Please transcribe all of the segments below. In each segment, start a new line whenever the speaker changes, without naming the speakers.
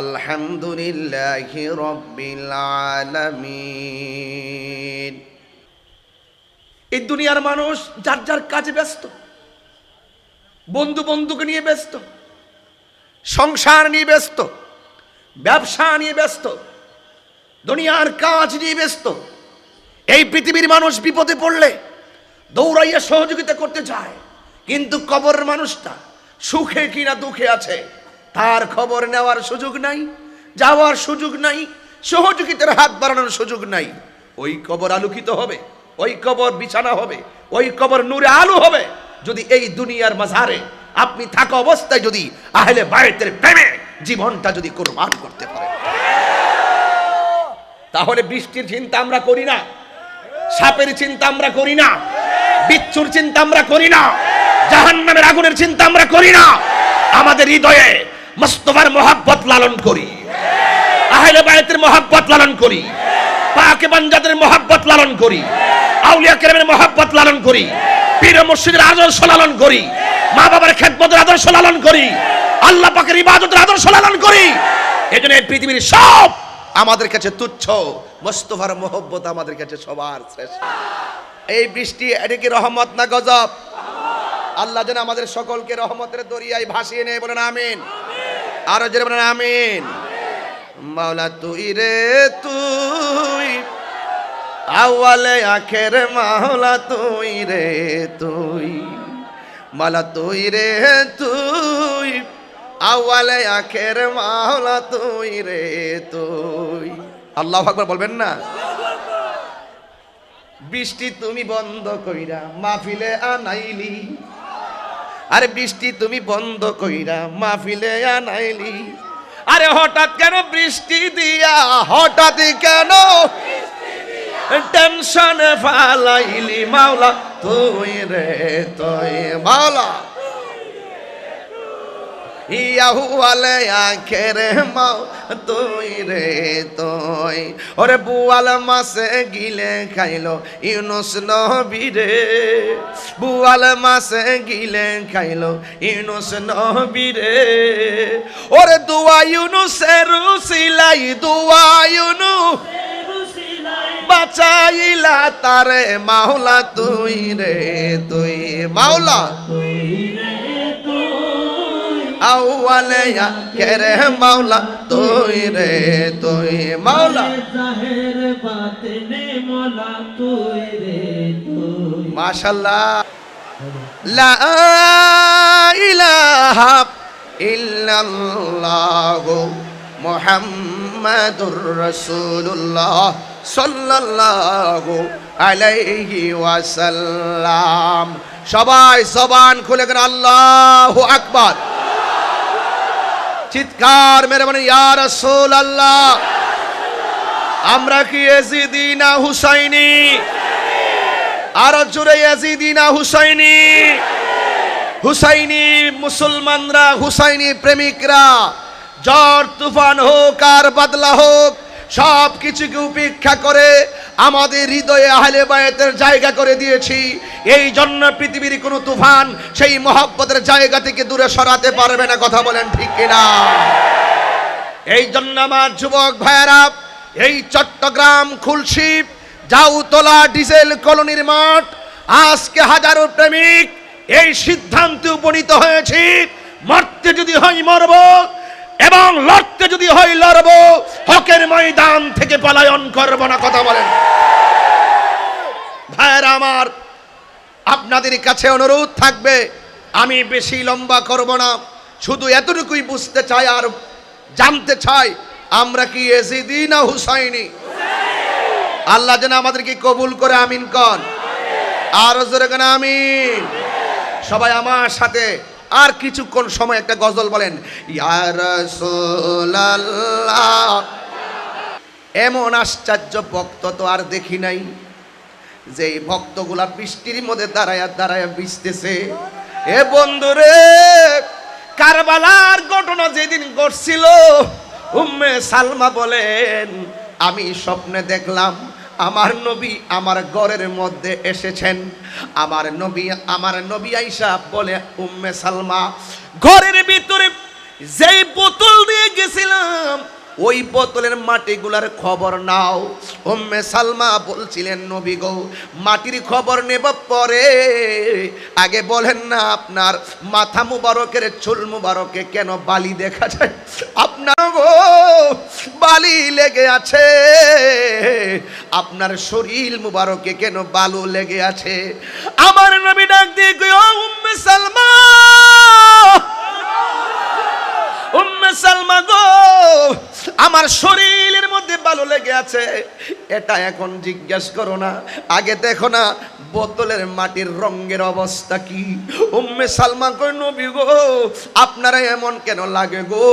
আলহামদুলিল্লাহি রব্বিল আলামিন। এই দুনিয়ার মানুষ যার যার কাজে ব্যস্ত, বন্ধু বন্ধুকে নিয়ে ব্যস্ত, সংসার নিয়ে ব্যস্ত, ব্যবসা নিয়ে ব্যস্ত, দুনিয়ার কাজ নিয়ে ব্যস্ত, এই পৃথিবীর মানুষ বিপদে পড়লে দৌড়াইয়া সহযোগিতা করতে চায়, কিন্তু কবর মানুষটা সুখে কিনা দুঃখে আছে তার খবর নেওয়ার সুযোগ নাই, যাওয়ার সুযোগ নাই, সহযোগিতার হাত বাড়ানোর সুযোগ নাই। ওই কবর আলোকিত হবে, ওই কবর বিছানা হবে, ওই কবর নূরে আলো হবে। যদি এই দুনিয়ার মাঝারে আপনি থাকা অবস্থায় যদি আহলে বাড়িতে প্রেমে জীবনটা যদি কোরবান করতে পারে তাহলে বৃষ্টির চিন্তা আমরা করি না, সাপের চিন্তা আমরা করি না, বিচ্ছুর চিন্তা আমরা করি না, জাহান্নামের আগুনের চিন্তা আমরা করি না। আমাদের হৃদয়ে মোস্তফার মোহাব্বত লালন করি। আহলে বায়তের মোহাব্বত লালন করি। পাকে বাঞ্জাদের মোহাব্বত লালন করি। আউলিয়া কেরামের মোহাব্বত লালন করি। পীর মসজিদের আদর্শ লালন করি। মা বাবার খেদমতের আদর্শ লালন করি। আল্লাহ পাকের ইবাদতের আদর্শ লালন করি। এজন্য এই পৃথিবীর সব আমাদের কাছে তুচ্ছ। মোস্তফার মোহব্বত আমাদের কাছে সবার শ্রেষ্ঠ। এই বৃষ্টি, এটা কি রহমত না গজব? আল্লাহ যেন আমাদের সকলকে রহমতের দরিয়ায় ভাসিয়ে নেয় বলেন, আমিন। আরও যেন বলেন, আমিন। মাওলা, তুই রে, তুই। আওয়ালে আখের মাওলা, তুই রে, তুই। মালা তুই রে, তুই। আওয়ালে আখের মাওলা, তুই রে, তুই। আল্লাহ আকবার বলবেন না? বৃষ্টি তুমি বন্ধ কইরা মাহফিলে আনাইলি। আরে বৃষ্টি তুমি বন্ধ কইরা মাহফিলে আনাইলি। আরে হঠাৎ কেন বৃষ্টি দিয়া, হঠাৎ কেন টেনশনে ফালাইলি মাওলা, তুই রে, তুই মাওলা। ইয়াহু আলে আখেরে মাও তুই রে তুই। ওরে বুয়াল মাসে গিলে খাইলো ইউনুস নবী রে বুয়াল মাসে গিলে খাইলো ইউনুস নবী রে ওরে দুয়া ইউনুসের সিলাই, দুয়া ইউনু বাঁচাইলা তারে মাওলা তুই রে তুই। মাওলা। আউয়ালে কেরে মাওলা? তুই রে তুই মাওলা।
জাহের বাতনে মোলা তুই রে তুই।
মাশাল্লাহ। লা ইলাহা ইল্লাল্লাহ মুহাম্মাদুর রাসূলুল্লাহ সাল্লাল্লাহু আলাইহি ওয়াসাল্লাম। সবাই জবান খুলে গেল আল্লাহু আকবার। চিৎকার মেরে মানে ইয়ার সোল আল্লাহ আমরা কি এজিদি না হুসাইনি? আরও জোরে এজিদি না হুসাইনি। হুসাইনি মুসলমানরা, হুসাইনি প্রেমিকরা ঝড় তুফান হোক আর বাদলা হোক সব কিছুকে উপেক্ষা করে আমাদের হৃদয়ে আহলে বায়াতের জায়গা করে দিয়েছি। এই জন্য পৃথিবীর কোনো তুফান সেই মহব্বতের জায়গা থেকে দূরে সরাতে পারবে না, কথা বলেন ঠিক কিনা? এই জন্য আমার যুবক ভাইয়েরা, এই চট্টগ্রাম খুলশি জাউতলা ডিজেল কলোনির মাঠ, আজকে হাজারো প্রেমিক এই সিদ্ধান্তে উপনীত হয়েছি। মরতে যদি হয় মরব এবং লড়তে যদি হয় লড়ব, হকের ময়দান থেকে পলায়ন করব না, কথা বলেন। ভাইয়েরা আমার, আপনাদের কাছে অনুরোধ থাকবে, আমি বেশি লম্বা করব না। শুধু এতটুকুই বুঝতে চাই আর জানতে চাই, আমরা কি এজিদি না হুসাইনি? আল্লাহ যেন আমাদেরকে কবুল করে, আমিন কন। আর জোরে কেন আমিন? সবাই আমার সাথে আর কিছুক্ষণ সময় একটা গজল বলেন এমন আশ্চর্য ভক্ত তো আর দেখি নাই যে ভক্তগুলা বৃষ্টির মধ্যে দাঁড়ায়া দাঁড়ায়া ভিজতেছে। এ বন্ধুরে, কারবালার ঘটনা যেদিন ঘটছিল, উম্মে সালমা বলেন, আমি স্বপ্নে দেখলাম আমার নবী আমার ঘরের মধ্যে এসেছেন। আমার নবী আমার নবী আইসা বলে, উম্মে সালমা, ঘরের ভিতরে যেই বোতল দিয়ে গেছিলাম, ওই বোতলের মাটিগুলার খবর নাও। ওম্মে সালমা বলছিলেন, নবী গো, মাটির খবর নেব পরে। আগে বলেন না আপনার মাথা মুবারকের চুল মুবারকে কেন বালি দেখা যায়? আপনার গো বালি লেগে আছে। আপনার শরীর মুবারকে কেন বালু লেগে আছে? আমার নবী ডাক দিয়ে ও উম্মে সালমা। উম্মে সালমা গো, আমার শরীরের মধ্যে ভালো লেগে আছে। এটা এখন জিজ্ঞেস করো না। আগে দেখো না বোতলের মাটির রঙের অবস্থা কি? উম্মে সালমা কই নবী গো, আপনারা এমন কেন লাগে গো?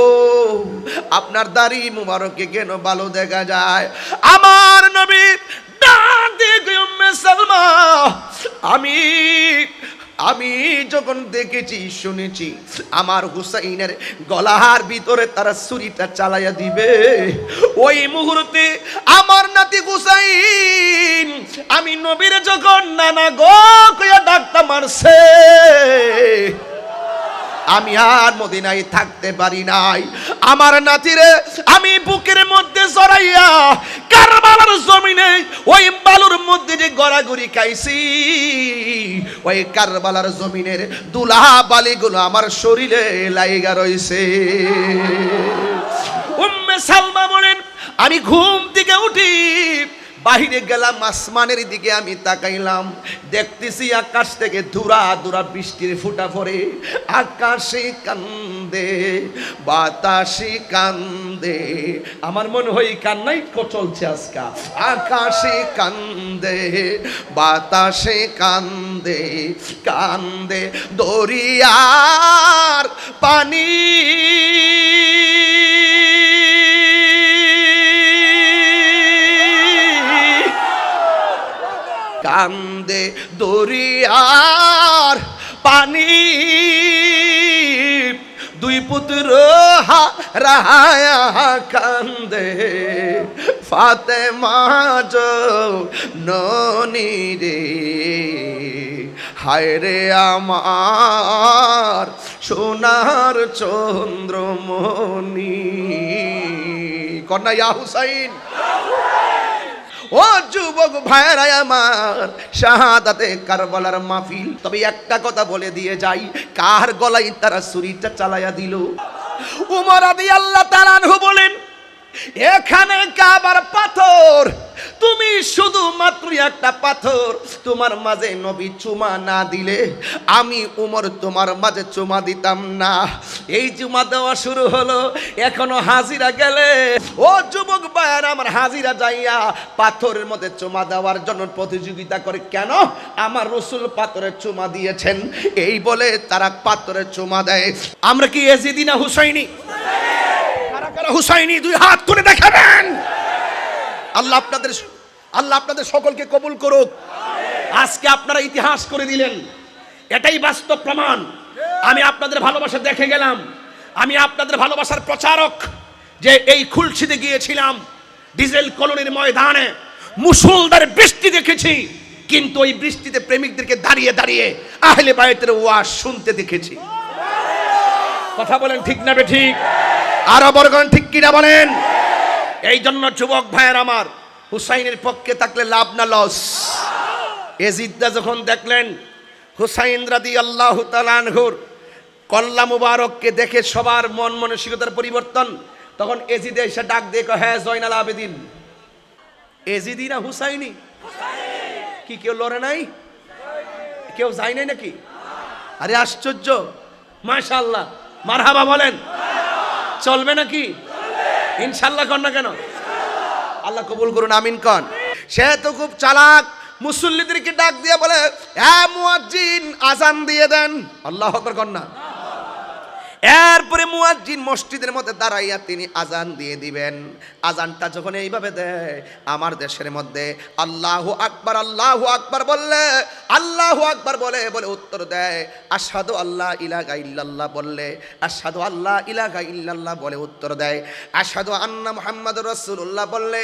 আপনার দাড়ি মুবারকে কেন ভালো দেখা যায়? আমার নবী ডাক দিয়ে উম্মে সালমা, আমি আমি যখন দেখেছি, শুনেছি, আমার হুসাইনের গলার ভিতরে তারা ছুরিটা চালাইয়া দিবে। ওই মুহূর্তে আমার নাতি হুসাইন, আমি নবীর যখন নানা গো কইয়া ডাক্তার মারছে, আমি আর মদিনায় থাকতে পারি নাই। আমার নাতিরে আমি বুকের মধ্যে জড়াইয়া কারবালার জমিনে ওই বালুর মধ্যে যে গড়াগড়ি খাইছি, ওই কারবালার জমিনের দুলা বালিগুলো আমার শরীরে লাইগা রয়েছে উম্মে সালমা বলেন, আমি ঘুম থেকে উঠি বাহিরে গেলাম, আসমানের দিকে আমি তাকাইলাম। দেখতেছি আকাশ থেকে ধুরা ধুরা বৃষ্টির ফুটা পড়ে। আকাশে কান্দে, বাতাসে কান্দে। আমার মনে হয় কান্নাই চলছে আজকা। আকাশে কান্দে, বাতাসে কান্দে কান্দে দরিয়ার পানি। কান্দে দরিয়ার পানি। দুই পুত্র হা রাহায়া কান্দে। ফাতে মাজ ননি রে। হায় রে আমার সোনার চন্দ্রমণি। কন্যা ইয়া হুসাইন ও যুবক ভাইরা আমার, শাহাদাতে কারবালার মাহফিল, তবে একটা কথা বলে দিয়ে যাই, কার গলায় তারা সুরিটা চালায়া দিল? উমর আদি আল্লাহ তালানহু বলেন এখানে কাবার পাথর। তুমি শুধু মাত্র একটা পাথর। তোমার মাঝে নবী চুমা না দিলে আমি উমর তোমার মাঝে চুমা দিতাম না। এই চুমা দেওয়া শুরু হলো, এখনও হাজিরা গেলে। ও যুবক ভাইয়ার, আমার হাজিরা যাইয়া পাথরের মধ্যে চুমা দেওয়ার জন্য প্রতিযোগিতা করে কেন? আমার রসুল পাথরের চুমা দিয়েছেন। এই বলে তারা পাথরের চুমা দেয়। আমরা কি এজিদিনা হুসাইনি? কারা কারা হুসাইনি দুই হাত তুলে দেখাবেন। আল্লাহ আপনাদের আল্লাহ আপনাদের সকলকে কবুল করুক। আজকে আপনারা ইতিহাস করে দিলেন। এটাই বাস্তব প্রমাণ। আমি আপনাদের ভালোবাসা দেখে গেলাম। আমি আপনাদের ভালোবাসার প্রচারক যে এই খুলছিতে গিয়েছিলাম, ডিজেল কলোনির ময়দানে। মুসলধারে বৃষ্টি দেখেছি, কিন্তু ওই বৃষ্টিতে প্রেমিকদেরকে দাঁড়িয়ে দাঁড়িয়ে আহলে বায়তের ওয়াজ শুনতে দেখেছি। কথা বলেন ঠিক না বে ঠিক? আরও বড়গণ ঠিক কিনা বলেন? এই জন্য যুবক ভাইয়ের আমার হুসাইনের পক্ষে থাকলে লাভ না লস। এজিদা যখন দেখলেন হুসাইন রাদি আল্লাহ তালানহুর কল্লা মুবারককে দেখে সবার মন মানসিকতার পরিবর্তন তখন এজিদে এসে ডাক দিয়ে কয়, হ্যাঁ জয়নাল আবেদিন। এজিদি না হুসাইনি? কি কেউ লড়ে নাই? কেউ যায় নাই নাকি? আরে আশ্চর্য। মাশাল্লাহ মারহাবা বলেন। চলবে নাকি? ইনশাল্লাহ কর না কেন? আল্লাহ কবুল করুন, আমিন কন সে তো খুব চালাক, মুসল্লিদেরকে ডাক দিয়ে বলে হ্যাঁ মুয়াজ্জিন আজান দিয়ে দেন। আল্লাহ আকবার না। এরপরে মুয়াজ্জিন মসজিদের মধ্যে দাঁড়াইয়া তিনি আজান দিয়ে দিবেন। আজানটা যখন এইভাবে দেয়, আমার দেশের মধ্যে আল্লাহ আকবার আল্লাহ আকবার বললে আল্লাহ আকবার বলে বলে উত্তর দেয় আসাদু আল্লাহ ইলাহা ইল্লাল্লাহ বললে আসাদু আল্লাহ ইলাহা ইল্লাল্লাহ বলে উত্তর দেয় আসাদু আন্না মুহাম্মদ রসুল্লাহ বললে,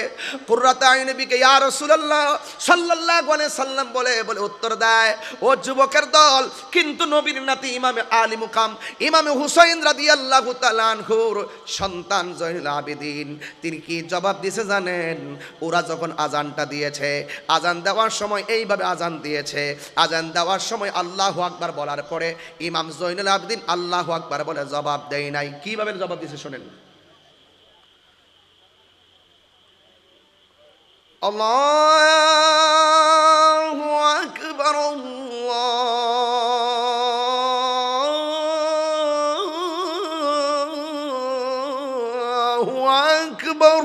কুররাত আইন বিকে ইয়া রাসূলুল্লাহ সাল্লাল্লাহু আলাইহি সাল্লাম বলে বলে উত্তর দেয়, ও যুবকের দল, কিন্তু নবীর নাতি ইমামে আলী মুকাম, ইমামে হুসাইন রাদিয়াল্লাহু তাআলা আনহুর সন্তান জয়নুল আবেদিন, তিনি কি জবাব দিয়েছে জানেন? ওরা যখন আজানটা দিয়েছে, আজান দেওয়ার সময় এইভাবে আজান দিয়েছে আজান দেওয়ার সময় আল্লাহ আকবার বলার পরে ইমাম জয়নুল আবেদিন আল্লাহু আকবার বলে, জবাব দেয় নাই। কীভাবে জবাব দিয়েছে শোনেন? আল্লাহু আকবার আল্লাহু আকবার।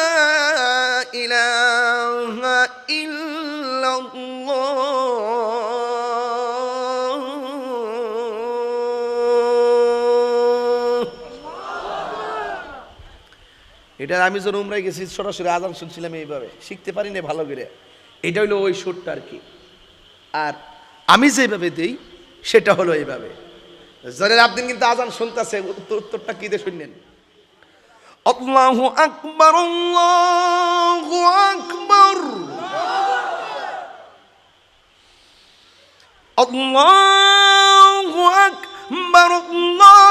এটা আমি যখন উমরাই গেছি সরাসরি আজান শুনছিলাম এইভাবে। শিখতে পারি না ভালো করে। এটা হলো ওই সুরটা আর কি। আর আমি যেভাবে দিই সেটা হলো এইভাবে। জনের আবদিন কিন্তু আজান শুনতেছে উত্তর উত্তরটা কি দিয়ে শুনলেন? আল্লাহু আকবার আল্লাহু আকবার। আল্লাহু আকবার আল্লাহু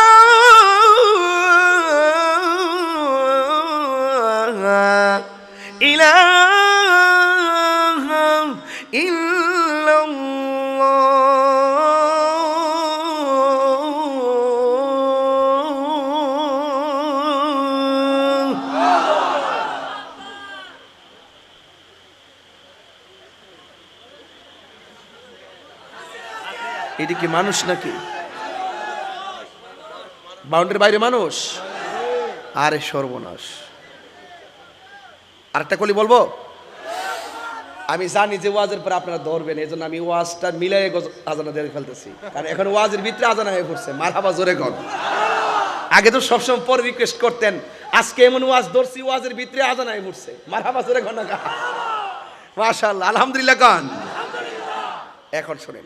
কি মানুষ নাকি? বাউন্ডারির বাইরে মানুষ? আরে সর্বনাশ। আরেকটা কলি বলব? আমি জানি যে ওয়াজের পরে আপনারা ধরবেন এই জন্য আমি ওয়াজটা মিলাই আজানা দিয়ে ফেলতেছি। কারণ এখন ওয়াজের ভিতরে আজানা হয়ে পড়ছে, মারহাবা জোরে কর আগে তো সবসময় পরে রিকোয়েস্ট করতেন, আজকে এমন ওয়াজ ধরছি, ওয়াজের ভিতরে আজানা হয়ে পড়ছে, মারহাবা জোরে কর না মাশাআল্লাহ, আলহামদুলিল্লাহ কান। এখন শোনেন।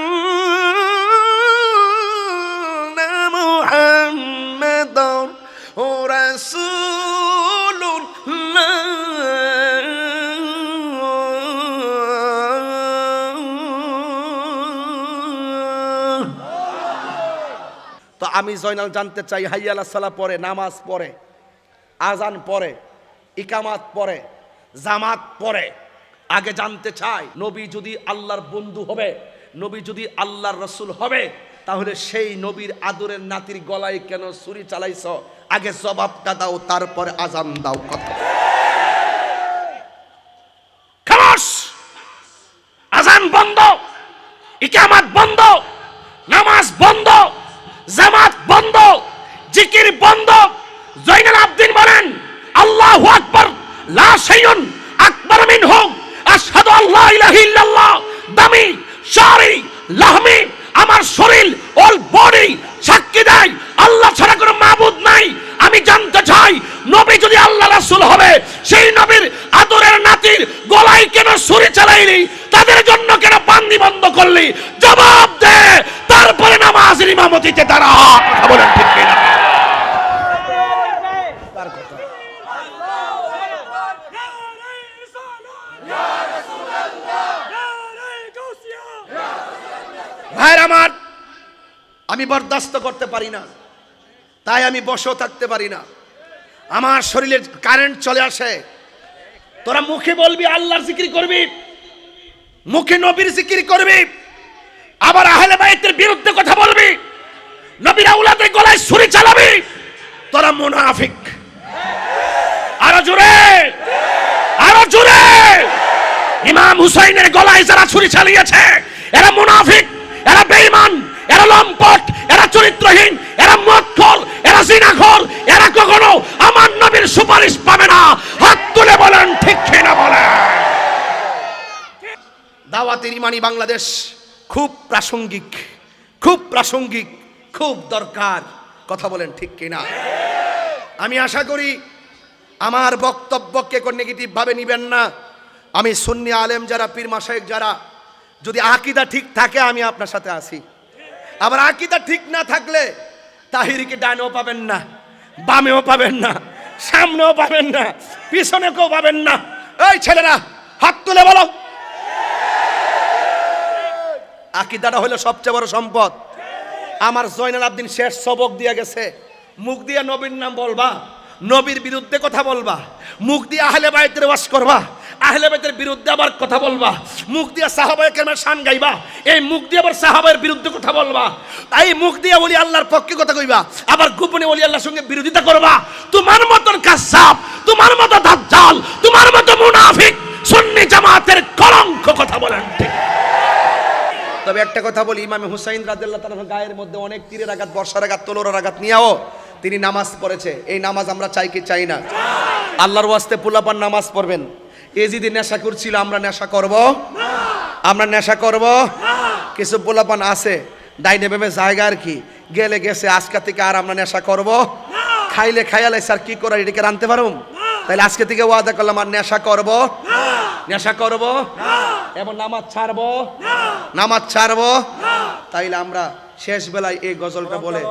তো আমি জয়নাল জানতে চাই, হাইয়ালা সালা পরে, নামাজ পড়ে আজান পড়ে ইকামাত পড়ে জামাত পড়ে আগে জানতে চাই, নবী যদি আল্লাহর বন্ধু হবে, নবী যদি আল্লাহর রসুল হবে, তাহলে সেই নবীর আদরের নাতির গলায় কেন ছুরি চালাইছ? আগে জবাবটা দাও, তারপরে আজান দাও কথা। আজান বন্ধ! ইকামাত বন্ধ নামাজ বন্ধ জামাত বন্ধ জিকির বন্ধ জয়নাল আব্দিন বলেন আল্লাহু আকবার লা শাইউন আকবার মিনহু আশহাদু আল্লা ইলাহা ইল্লাল্লাহ দামি শারি লাহমি আমার শরীর অল বডি সাক্ষী দেয় আল্লাহ ছাড়া কোনো মাবুদ নাই আমি জানতে চাই নবী যদি আল্লাহ রাসূল হবে সেই নবীর আদরের কান্দি বন্ধ করলি? জবাব দে, তারপরে নামাজের ইমামতিতে কথা বলেন ঠিক কিনা? আমার, আমি বরদাস্ত করতে পারি না। তাই আমি বসেও থাকতে পারি না। আমার শরীরের কারেন্ট চলে আসে। তোরা মুখে বলবি, আল্লাহর জিকির করবি। মুখে নবীর জিকির করবি, আবার আহলে বাইতের বিরুদ্ধে কথা বলবি, নবীর আউলাদের গলায় ছুরি চালাবি। তোরা মুনাফিক। আরও জোরে। আরও জোরে। ইমাম হুসাইনের গলায় যারা ছুরি চালিয়েছে, এরা মুনাফিক, এরা বেঈমান, এরা লম্পট, এরা চরিত্রহীন, এরা মদখোর, এরা জিনাখোর, এরা কখনো আমার নবীর সুপারিশ পাবে না। হাত তুলে বলেন, ঠিক না বলেন? দাওয়াতের ইমানি বাংলাদেশ খুব প্রাসঙ্গিক খুব প্রাসঙ্গিক, খুব দরকার। কথা বলেন ঠিক কিনা? আমি আশা করি আমার বক্তব্যকে কোন নেগেটিভ ভাবে নিবেন না। আমি সুন্নি আলেম যারা, পীর মাসায়েক যারা, যদি আকিদা ঠিক থাকে, আমি আপনার সাথে আসি আবার আকিদা ঠিক না থাকলে তাহিরিকে ডানেও পাবেন না, বামেও পাবেন না, সামনেও পাবেন না পিছনে কেউ পাবেন না। এই ছেলেরা, হাত তুলে বলো। আকিদাটা হলো সবচেয়ে বড় সম্পদ। আমার জয়নাল আবদিন শেষ সবক দিয়ে গেছে। মুখ দিয়ে নবীর নাম বলবা, নবীর বিরুদ্ধে কথা বলবা, মুখ দিয়ে আহলে বাইতের ওয়াশ করবা, আহলে বাইতের বিরুদ্ধে আবার কথা বলবা, মুখ দিয়ে সাহাবায়ে কেরামের শান গাইবা, এই মুখ দিয়ে আবার সাহাবায়ের বিরুদ্ধে কথা বলবা। এই মুখ দিয়ে ওলি আল্লাহর পক্ষে কথা কইবা, আবার গোপনে ওলি আল্লাহর সঙ্গে বিরোধিতা করবা। তোমার মতন কাসাব, তোমার মতো দাজ্জাল, তোমার মতো মুনাফিক সুন্নি জামাতের কলঙ্ক কথা বলেন ঠিক। তবে একটা কথা বলি, ইমামে হুসাইন রাদিল্লাহ তাআলা গায়ের মধ্যে অনেক তীরের আঘাত বর্ষার আঘাত, তোলোর আঘাত নিয়েও তিনি নামাজ পড়েছে। এই নামাজ আমরা চাই কি চাই না? আল্লাহর ওয়াস্তে পুলাপান নামাজ পড়বেন। এ যদি নেশা করছিল, আমরা নেশা করব? আমরা নেশা করব? কিছু পোলাপান আছে, ডাইনে ভেবে জায়গা আর কি। গেলে গেছে, আজকা থেকে আর আমরা নেশা করব? খাইলে খাইয়ালে স্যার কি করে এটাকে রানতে পারুম? তাহলে আজকে থেকে ওয়াদা করলাম, আর নেশা করব? নেশা করব? এবং নামাজ ছাড়বো? নামাজ ছাড়বো? তাইলে আমরা শেষ বেলায় এই গজলটা বলে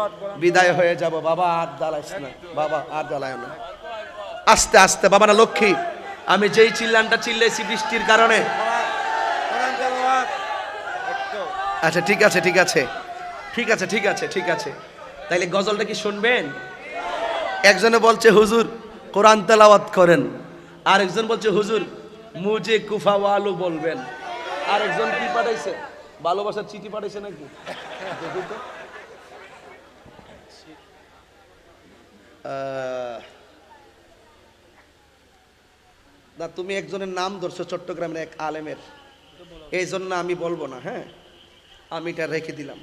বিদায় হয়ে যাব। বাবা, আর জ্বালাইস না। বাবা, আর জ্বালায় না। আস্তে আস্তে। বাবা না, লক্ষ্মী, আমি যেই চিল্লানটা চিল্লেছি বৃষ্টির কারণে। আচ্ছা ঠিক আছে ঠিক আছে। ঠিক আছে ঠিক আছে ঠিক আছে। তাইলে গজলটা কি শুনবেন? একজনে বলছে, হুজুর কোরআন তেলাওয়াত করেন। আর একজন বলছে, হুজুর, মুজে কুফাওয়ালু বলবেন। আর একজন কি পাঠাইছে? ভালোবাসার চিঠি পাঠাইছে নাকি? না, তুমি একজনের নাম ধরছো চট্টগ্রামের এক আলেমের। এই জন্য আমি বলব না হ্যাঁ? আমি এটা রেখে দিলাম।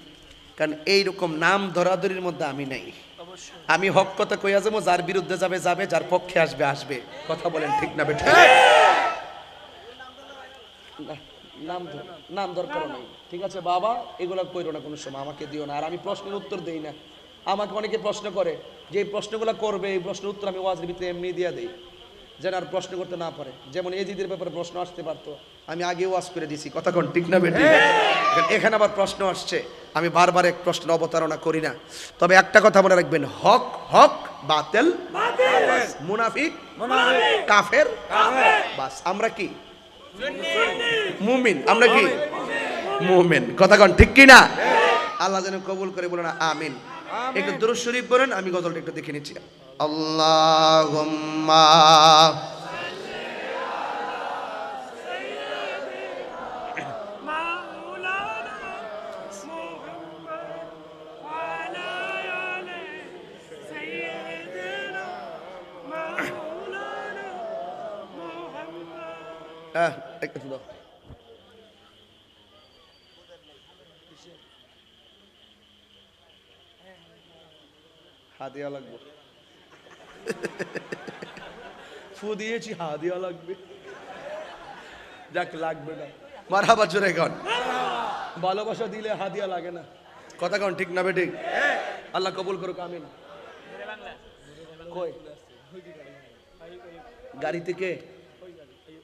কারণ এইরকম নাম ধরাধরির মধ্যে আমি নাই। আমি হক কথা কইয়া যাব যার বিরুদ্ধে যাবে যাবে যার পক্ষে আসবে আসবে। কথা বলেন ঠিক না বেঠিক নাম ধর- নাম দরকার নেই। ঠিক আছে বাবা এগুলো কইরো না কোনো সময় আমাকে দিও না। আর আমি প্রশ্নের উত্তর দেই না। আমাকে অনেকে প্রশ্ন করে যে এই প্রশ্নগুলো করবে এই প্রশ্নের উত্তর আমি ওয়াজের ভিতরে এমনি দিয়ে দিই যেন আর প্রশ্ন করতে না পারে। যেমন এজিদের ব্যাপারে প্রশ্ন আসতে পারতো আমি আগে ওয়াজ করে দিছি। কথা কোন ঠিক না বেটি এখানে আবার প্রশ্ন আসছে। আমি বারবার এক প্রশ্ন অবতারণা করি না। তবে একটা কথা মনে রাখবেন হক হক বাতেল মুনাফিক কাফের বাস আমরা কি? মুমিন আমরা কি? মুমিন। কথা কন ঠিক কি না আল্লাহ যেন কবুল করে বলেন আমিন। একটু দুরূদ শরীফ বলেন আমি গজলটা একটু দেখে নিচ্ছি। আল্লাহুম্মা একটু দাও হাদিয়া লাগবে। ফু দিয়েছি হাদিয়া লাগবে। যাক লাগবে না। মারাবা জোরে কন ভালোবাসা দিলে হাদিয়া লাগে না। কথা কন ঠিক না বেঠিক? আল্লাহ কবুল করুক আমিন। কই? গাড়ি থেকে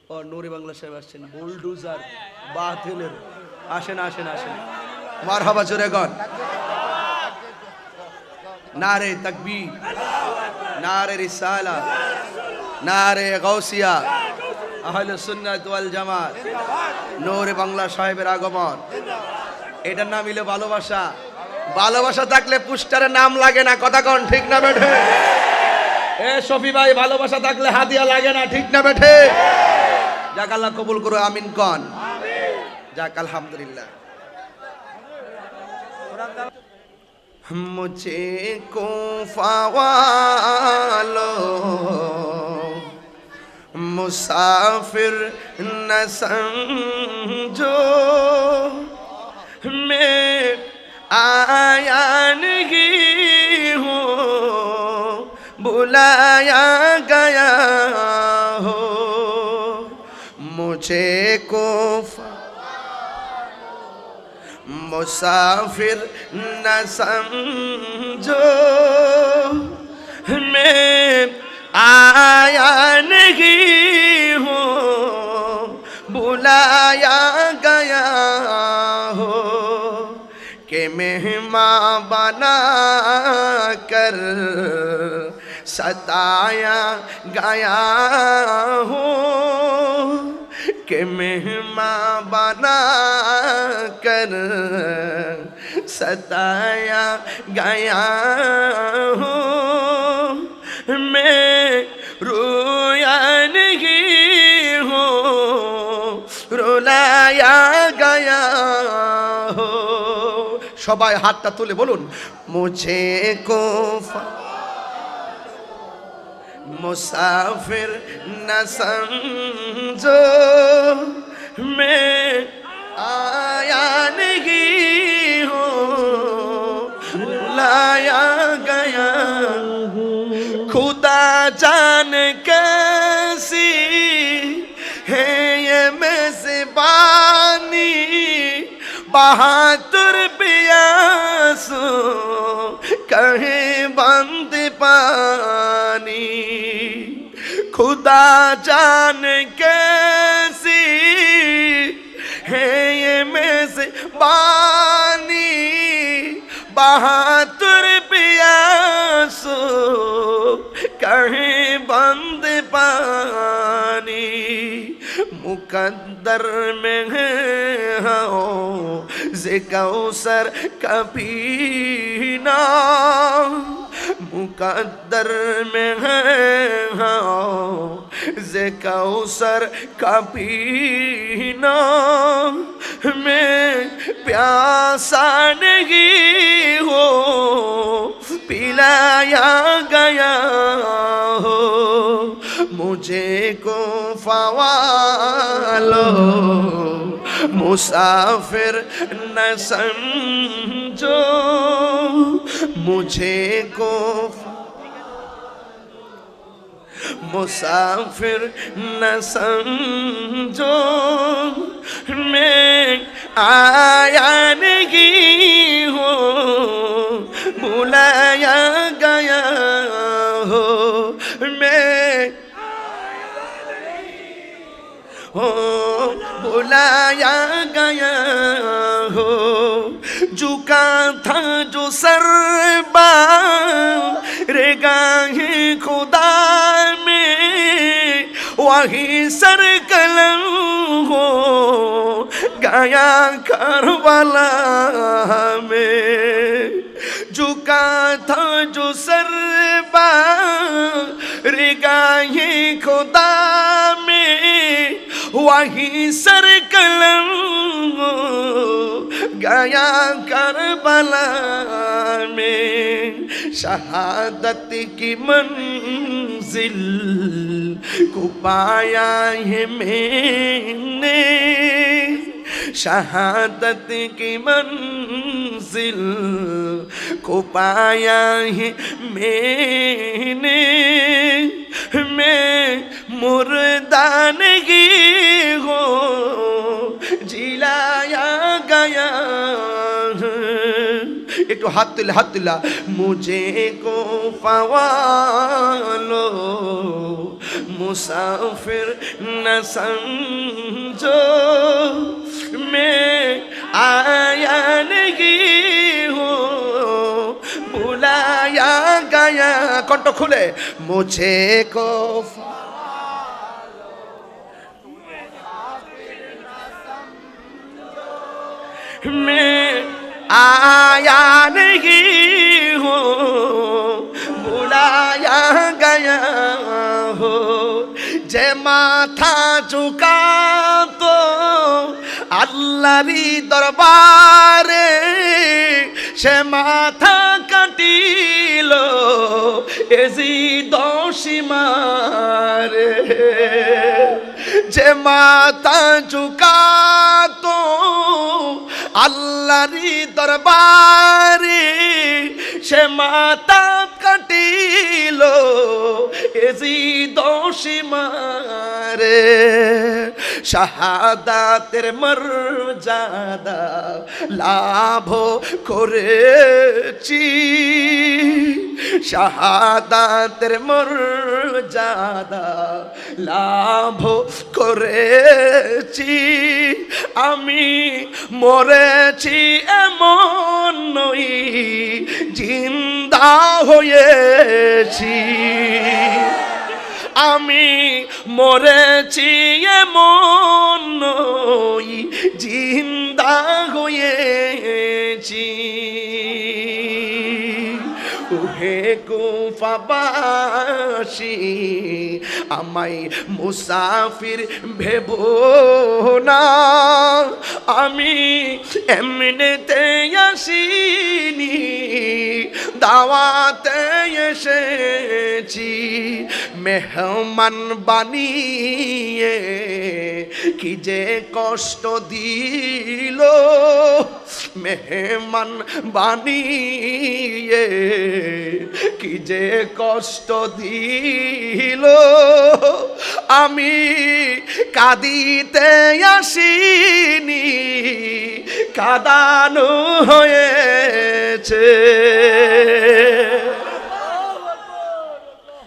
ও নুরি বাংলা সাহেব আসছেন। বুলডুজার, বাতিলের। আসেন আসেন আসেন। মার হবা জোরে গন। নারে তকবীর, নারে রিসালা, নারে গৌসিয়া আহলে সুন্নাত ওয়াল জামাত, নূরে বাংলা সাহেবের আগমন। এটার নাম হইল ভালোবাসা। ভালোবাসা থাকলে পুস্টারের নাম লাগে না, কথা কন, ঠিক না বেঠে? এ শফি ভাই, ভালোবাসা থাকলে হাদিয়া লাগে না, ঠিক না বেঠে? যাক আল্লাহ কবুল করো আমিন কন যাক আলহামদুলিল্লাহ मुझे को वालो मुसाफिर न समझो मैं आया नहीं हूँ बुलाया गया हो پہنچے کو مسافر نہ سمجھو میں آیا نہیں ہوں، بلایا گیا ہو کہ مہماں بنا کر ستایا گیا ہوں۔ کے مہما بنا کر ستایا گیا ہوں میں رویا نہیں ہوں رولایا گیا ہو সবাই হাতটা তুলে বলুন মুঝে কোফা مسافر نہ سمجھو، میں آیا نہیں ہوں، لایا گیا خدا جان کیسی ہے یہ میں زبانی بہاتر پیاسوں کہیں بند پانی۔ خدا جان کیسی ہے یہ میں سے بانی بہتر پیاسو کہیں بند پانی؟ مقدر میں ہے ہو ز کبھی نہ مقدر میں ہے ہاں۔ سر کا پینا میں پیاسا نہیں ہو۔ پلایا گیا ہو۔ مجھے کو فوالو مسافر نہ سمجھو مجھے کو مسافر نہ سمجھو میں آیا نہیں ہوں، بلایا گیا ہو میں ہوں۔ بلایا گیا ہو۔ جھکا تھا جو سر رے گاہیں خدا میں۔ وہی سر کلم ہو۔ گایا کربلا میں۔ جھکا تھا جو سر رے گاہیں خدا میں वही सर कलम गया करबला में शहादत की मंजिल को पाया है मैंने शहादत की मंजिल को पाया है मैंने मैं মোর দান গি? গো জিলায়া গায়া। একটু হাত তুলে, হাত তুলা। মুঝে কো পাওয়ালো। মুসাফির না সমঝো মে আয়া নেগি হো। বুলায়া গায়া। কণ্ঠ খুলে। মুঝে কো পা मैं आया नहीं हूँ बुलाया गया हो যে মাথা ঝুঁকা তো আল্লাহরি দরবারে সে মাথা কাটিল এজি দশিমারে যে মাথা ঝুঁকাতো আল্লাহরি দরবারে সে মাতা কাটিল এজি দোষী মারে। শাহাদাতের মর্যাদা লাভ করেছি। শাহাদাতের মর্যাদা লাভ করেছি। আমি মরেছি এমন নই জিন্দা হয়েছি। আমি মরেছি এমন নই জিন্দা হয়েছি। উহে কুফাবাসী আমায় মুসাফির ভেব না। আমি এমনিতে আসিনি, দাওয়াতে এসেছি, মেহমান বানিয়ে কি যে কষ্ট দিল মেহমান বানিয়ে। কি যে কষ্ট দিল। আমি কাঁদিতে আসিনি, কাদানো হয়েছে।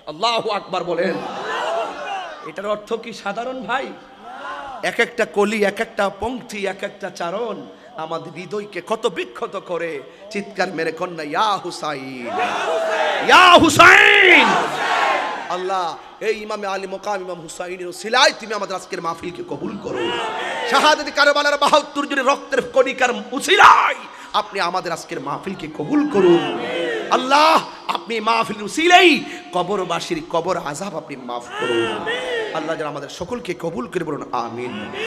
আল্লাহ আকবার বলেন। এটার অর্থ কি সাধারণ ভাই? এক একটা কলি, এক একটা পঙ্ক্তি, এক একটা চারণ। আমাদের হৃদয়কে কত বিক্ষত করে চিৎকার মেরে কন্যা ইয়া হুসাইন। ইয়া হুসাইন! আল্লাহ, এই ইমামে আলী মোকাম, ইমাম হুসাইনের সিলাই তুমি আমাদের আজকের মাহফিলকে কবুল করো। শাহাদাতি কারবালার বাহাত্তর জনের রক্তের কণিকার উসিলাই আপনি আমাদের আজকের মাহফিলকে কবুল করুন। আল্লাহ, আপনি মাহফিল উসিলাই কবরবাসীর কবর আজাব আপনি মাফ করুন। আল্লাহ যেন আমাদের সকলকে কবুল করে বলুন, আমিন।